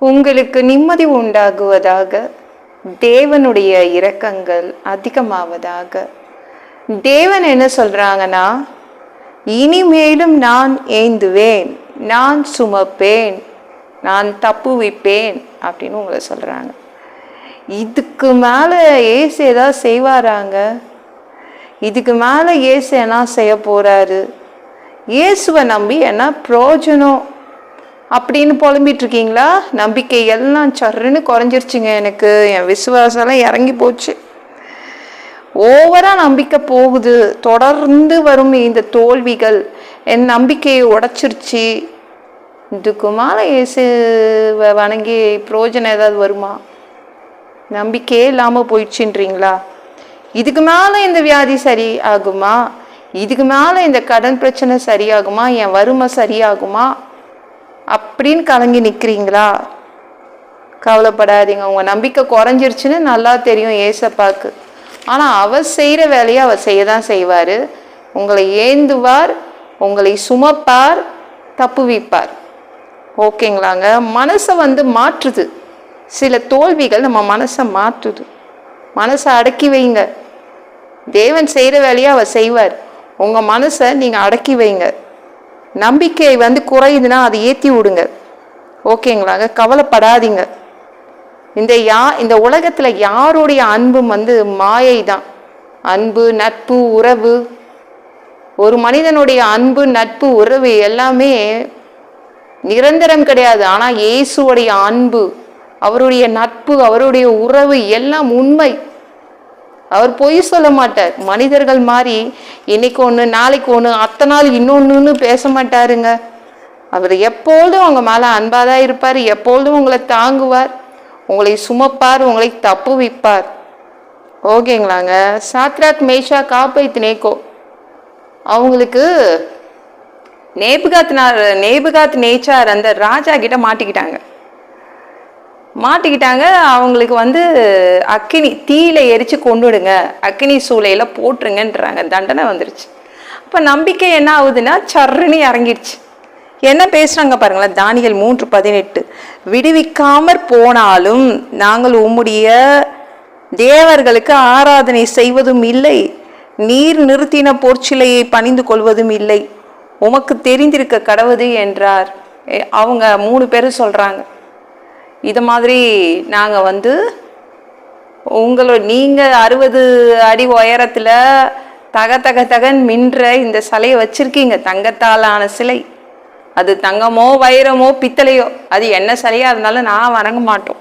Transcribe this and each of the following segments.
உங்களுக்கு நிம்மதி உண்டாகுவதாக தேவனுடைய இரக்கங்கள் அதிகமாவதாக. தேவன் என்ன சொல்கிறாங்கன்னா இனிமேலும் நான் ஏந்துவேன் நான் சுமப்பேன் நான் தப்புவிப்பேன் அப்படின்னு உங்களை சொல்கிறாங்க இதுக்கு மேலே ஏசு ஏதாவது செய்வாராங்க? இதுக்கு மேலே இயேசு என்ன செய்ய போகிறாரு இயேசுவை நம்பி என்ன பிரயோஜனம்? அப்படின்னு புலம்பிட்டு இருக்கீங்களா நம்பிக்கை எல்லாம் சருன்னு குறைஞ்சிருச்சுங்க எனக்கு. என் விசுவாசம்லாம் இறங்கி போச்சு. ஓவரா நம்பிக்கை போகுது. தொடர்ந்து வரும் இந்த தோல்விகள். என் நம்பிக்கையை உடைச்சிருச்சு. இதுக்கு மேலே இயேசுவை வணங்கி பிரயோஜனம் ஏதாவது வருமா? நம்பிக்கையே இல்லாமல் போயிடுச்சுன்றீங்களா? இதுக்கு மேலே இந்த வியாதி சரி ஆகுமா? இதுக்கு மேலே இந்த கடன் பிரச்சனை சரியாகுமா என் வறுமை சரியாகுமா அப்படின்னு கலங்கி நிற்கிறீங்களா கவலைப்படாதீங்க. உங்கள் நம்பிக்கை குறைஞ்சிருச்சுன்னு நல்லா தெரியும் ஏசப்பாக்கு. ஆனால் அவர் செய்கிற வேலையை அவர் செய்ய தான் செய்வார். உங்களை ஏந்துவார் உங்களை சுமப்பார் தப்புவிப்பார் ஓகேங்களாங்க? மனசை வந்து மாற்றுது. சில தோல்விகள் நம்ம மனசை மாற்றுது மனசை அடக்கி வைங்க. தேவன் செய்கிற வேலையை அவர் செய்வார். உங்கள் மனசை நீங்கள் அடக்கி வைங்க. நம்பிக்கை வந்து குறையுதுன்னா அதை ஏற்றி விடுங்க. ஓகேங்களாங்க கவலைப்படாதீங்க. இந்த யா இந்த உலகத்தில் யாருடைய அன்பும் வந்து மாயை தான் அன்பு நட்பு உறவு. ஒரு மனிதனுடைய அன்பு நட்பு உறவு எல்லாமே நிரந்தரம் கிடையாது. ஆனால் இயேசுவோடைய அன்பு அவருடைய நட்பு அவருடைய உறவு எல்லாம் உண்மை. அவர் பொய் சொல்ல மாட்டார். மனிதர்கள் மாதிரி இன்னைக்கு ஒன்று நாளைக்கு ஒன்று அத்தனை நாள் இன்னொன்றுன்னு பேச மாட்டாருங்க. அவர் எப்பொழுதும் உங்க மேலே அன்பாக தான் இருப்பார் எப்பொழுதும் உங்களை தாங்குவார் உங்களை சுமப்பார் உங்களை தப்பு விற்பார் ஓகேங்களாங்க? சாத்ராத் மேஷா காப்பைத் நேக்கோ அவங்களுக்கு நேபுகாத்னார் நேபுகாத் நேச்சார் அந்த ராஜா கிட்ட மாட்டிக்கிட்டாங்க. மாட்டிக்கிட்டாங்க. அவங்களுக்கு வந்து அக்கினி தீயில எரிச்சு கொண்டுடுங்க அக்கினி சூளையில போட்டுருங்கன்றாங்க. தண்டனை வந்துருச்சு. அப்போ நம்பிக்கை என்ன ஆகுதுன்னா சர்ருன்னு இறங்கிடுச்சு. என்ன பேசுறாங்க பாருங்களேன். தானியல் மூன்று பதினெட்டு. விடுவிக்காமற் போனாலும் நாங்கள் உம்முடைய தேவர்களுக்கு ஆராதனை செய்வதும் இல்லை. நீர் நிறுத்தின போர்ச்சிலையை பணிந்து கொள்வதும் இல்லை. உமக்கு தெரிந்திருக்க கடவுது என்றார். அவங்க மூணு பேரும் சொல்றாங்க. இது மாதிரி நாங்கள் வந்து உங்களோட நீங்கள் அறுபது அடி உயரத்தில் தக தக தகன் மின்ற இந்த சிலையை வச்சுருக்கீங்க. தங்கத்தாலான சிலை. அது தங்கமோ வைரமோ பித்தளையோ அது என்ன சிலையாக இருந்தாலும் நான் வணங்க மாட்டோம்.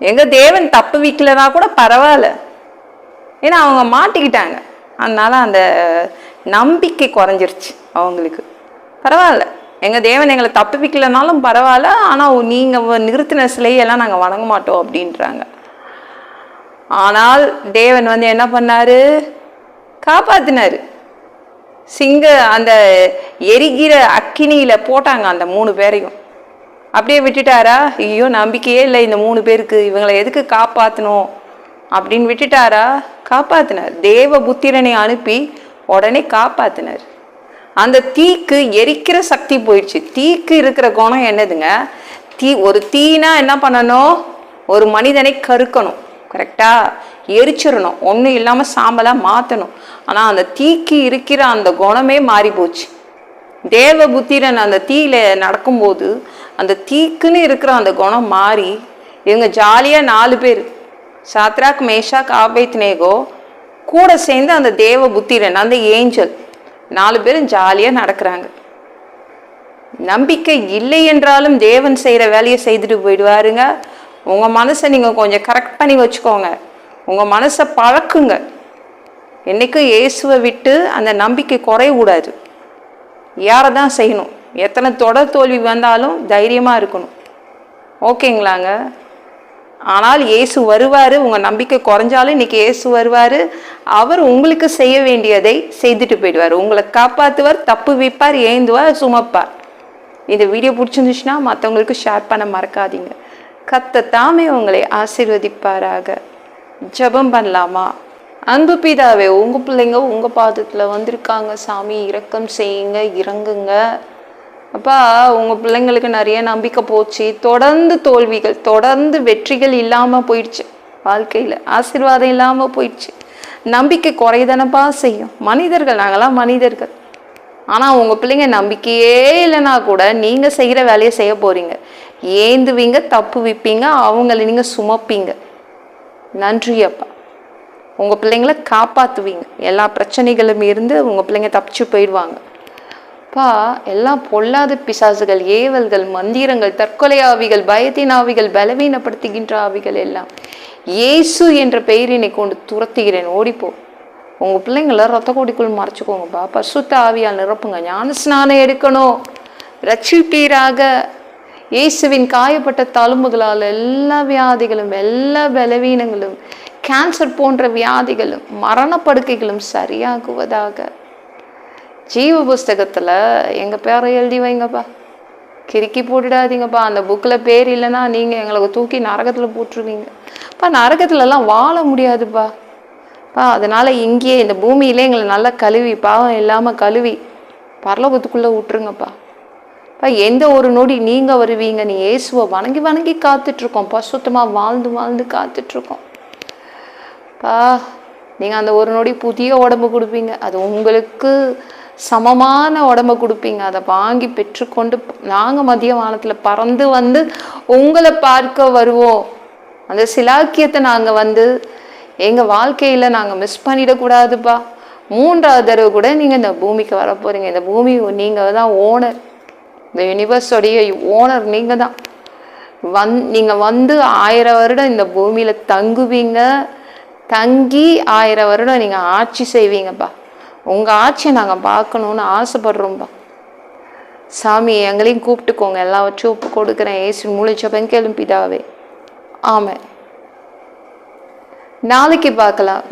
எங்கள் தேவன் தப்பு வைக்கலனா கூட பரவாயில்ல. ஏன்னா அவங்க மாட்டிக்கிட்டாங்க. அதனால் அந்த நம்பிக்கை குறைஞ்சிருச்சு அவங்களுக்கு. பரவாயில்ல. எங்கள் தேவன் எங்களை தப்பு பரவாயில்ல ஆனால் நீங்கள் நிறுத்தின சிலையெல்லாம் நாங்கள் வணங்க மாட்டோம் அப்படின்றாங்க. ஆனால் தேவன் வந்து என்ன பண்ணார்? காப்பாத்தினாரு. சிங்க அந்த எரிகிற அக்கினியில் போட்டாங்க அந்த மூணு பேரையும். அப்படியே விட்டுட்டாரா? ஐயோ நம்பிக்கையே இல்லை இந்த மூணு பேருக்கு. இவங்களை எதுக்கு காப்பாற்றணும் அப்படின்னு விட்டுட்டாரா? காப்பாத்தினார். தேவ புத்திரனை அனுப்பி உடனே காப்பாத்தினார். அந்த தீக்கு எரிக்கிற சக்தி போயிடுச்சு. தீக்கு இருக்கிற குணம் என்னதுங்க? தீ ஒரு தீனா என்ன பண்ணணும்? ஒரு மனிதனை கருக்கணும். கரெக்டா எரிச்சிடணும். ஒன்றும் இல்லாமல் சாம்பலாக மாற்றணும் ஆனால் அந்த தீக்கு இருக்கிற அந்த குணமே மாறி போச்சு. தேவ புத்திரன் அந்த தீயில நடக்கும்போது அந்த தீக்குன்னு இருக்கிற அந்த குணம் மாறி இவங்க ஜாலியாக நாலு பேர் சாத்ராக் மேஷாக் ஆபேத் நேகோ கூட சேர்ந்து அந்த தேவ புத்திரன் அந்த ஏஞ்சல் நாலு பேரும் ஜாலியாக நடக்கிறாங்க. நம்பிக்கை இல்லை என்றாலும் தேவன் செய்கிற வேலையை செய்துட்டு போயிடுவாருங்க. உங்கள் மனசை நீங்கள் கொஞ்சம் கரெக்ட் பண்ணி வச்சுக்கோங்க. உங்கள் மனசை பழக்குங்க. என்னைக்கும் இயேசுவை விட்டு அந்த நம்பிக்கை குறையக்கூடாது யாரை தான் செய்யணும்? எத்தனை தொடர் தோல்வி வந்தாலும் தைரியமாக இருக்கணும். ஓகேங்களாங்க? ஆனால் இயேசு வருவார் உங்கள் நம்பிக்கை குறைஞ்சாலும் இன்னைக்கு இயேசு வருவார். அவர் உங்களுக்கு செய்ய வேண்டியதை செய்துட்டு போயிடுவார். உங்களை காப்பாற்றுவார் தப்பு வைப்பார் ஏந்துவார் சுமப்பார். இந்த வீடியோ பிடிச்சிருந்துச்சுன்னா மற்றவங்களுக்கு ஷேர் பண்ண மறக்காதீங்க. கத்த தாமே உங்களை ஆசீர்வதிப்பாராக. ஜெபம் பண்ணலாமா? அன்பு பிதாவே உங்கள் பிள்ளைங்க உங்கள் பாதத்தில் வந்திருக்காங்க. சாமி இரக்கம் செய்யுங்க இறங்குங்க. அப்பா உங்கள் பிள்ளைங்களுக்கு நிறைய நம்பிக்கை போச்சு. தொடர்ந்து தோல்விகள் தொடர்ந்து வெற்றிகள் இல்லாமல் போயிடுச்சு வாழ்க்கையில். ஆசீர்வாதம் இல்லாமல் போயிடுச்சு. நம்பிக்கை குறைதானப்பா செய்யும். மனிதர்கள் நாங்களாம் மனிதர்கள். ஆனால் உங்கள் பிள்ளைங்க நம்பிக்கையே இல்லைனா கூட நீங்கள் செய்கிற வேலையை செய்ய போகிறீங்க ஏந்துவீங்க தப்பு விப்பீங்க அவங்கள நீங்கள் சுமப்பீங்க. நன்றி அப்பா. உங்கள் பிள்ளைங்கள காப்பாற்றுவீங்க எல்லா பிரச்சனைகளும் இருந்து உங்கள் பிள்ளைங்க தப்பிச்சு போயிடுவாங்க. அப்பா எல்லாம் பொல்லாத பிசாசுகள் ஏவல்கள் மந்திரங்கள் தற்கொலை ஆவிகள் பயத்தின் ஆவிகள் பலவீனப்படுத்துகின்ற ஆவிகள் எல்லாம். இயேசு என்ற பெயரினை கொண்டு துரத்துகிறேன். ஓடிப்போ. உங்க பிள்ளைங்கள ரத்த கொடிக்குள் மறைச்சுக்கோங்கப்பா பசுத்த ஆவியால் நிரப்புங்க. ஞான ஸ்நானம் எடுக்கணும். ரட்சிப்பீராக இயேசுவின் காயப்பட்ட தழும்புகளால் எல்லா வியாதிகளும் எல்லா பலவீனங்களும் கேன்சர் போன்ற வியாதிகளும் மரணப்படுக்கைகளும் சரியாகுவதாக. ஜீவ புஸ்தகத்தில் எங்கள் பேரை எழுதி வைங்கப்பா. கிறுக்கி போட்டுடாதீங்கப்பா. அந்த புக்கில் பேர் இல்லைன்னா நீங்கள் எங்களுக்கு தூக்கி நரகத்தில் போட்டுருவீங்கப்பா நரகத்துலலாம் வாழ முடியாதுப்பா. பா அதனால் இங்கேயே இந்த பூமியிலே எங்களை நல்லா கழுவி பாவம் இல்லாமல் கழுவி பரலோகத்துக்குள்ளே விட்டுருங்கப்பா. பா எந்த ஒரு நொடி நீங்கள் வருவீங்க. நீ இயேசுவை வணங்கி வணங்கி காத்துட்ருக்கோம். பசுத்தமாக வாழ்ந்து வாழ்ந்து காத்துட்ருக்கோம். பா நீங்கள் அந்த ஒரு நொடி புதிய உடம்பு கொடுப்பீங்க. அது உங்களுக்கு சமமான உடம்ப கொடுப்பீங்க. அதை வாங்கி பெற்றுக்கொண்டு நாங்கள் மதிய வானத்தில் பறந்து வந்து உங்களை பார்க்க வருவோம். அந்த சிலாக்கியத்தை நாங்கள் வந்து எங்கள் வாழ்க்கையில் நாங்கள் மிஸ் பண்ணிடக்கூடாதுப்பா. மூன்றாவது தடவை கூட நீங்கள் இந்த பூமிக்கு வர போகிறீங்க இந்த பூமி நீங்கள் தான் ஓனர் இந்த யூனிவர்ஸோடைய ஓனர் நீங்கள் தான். வந் நீங்கள் வந்து ஆயிரம் வருடம் இந்த பூமியில் தங்குவீங்க. தங்கி ஆயிரம் வருடம் நீங்கள் ஆட்சி செய்வீங்கப்பா. உங்கள் ஆட்சியை நாங்கள் பார்க்கணுன்னு ஆசைப்படுறோம்ப்பா சாமி எங்களையும் கூப்பிட்டுக்கோங்க. எல்லாவற்றையும் ஒப்பு கொடுக்குறேன். ஏசு மூளைச்சப்பன் கெளும்பிதாவே ஆமாம் நாளைக்கு பார்க்கலாம்.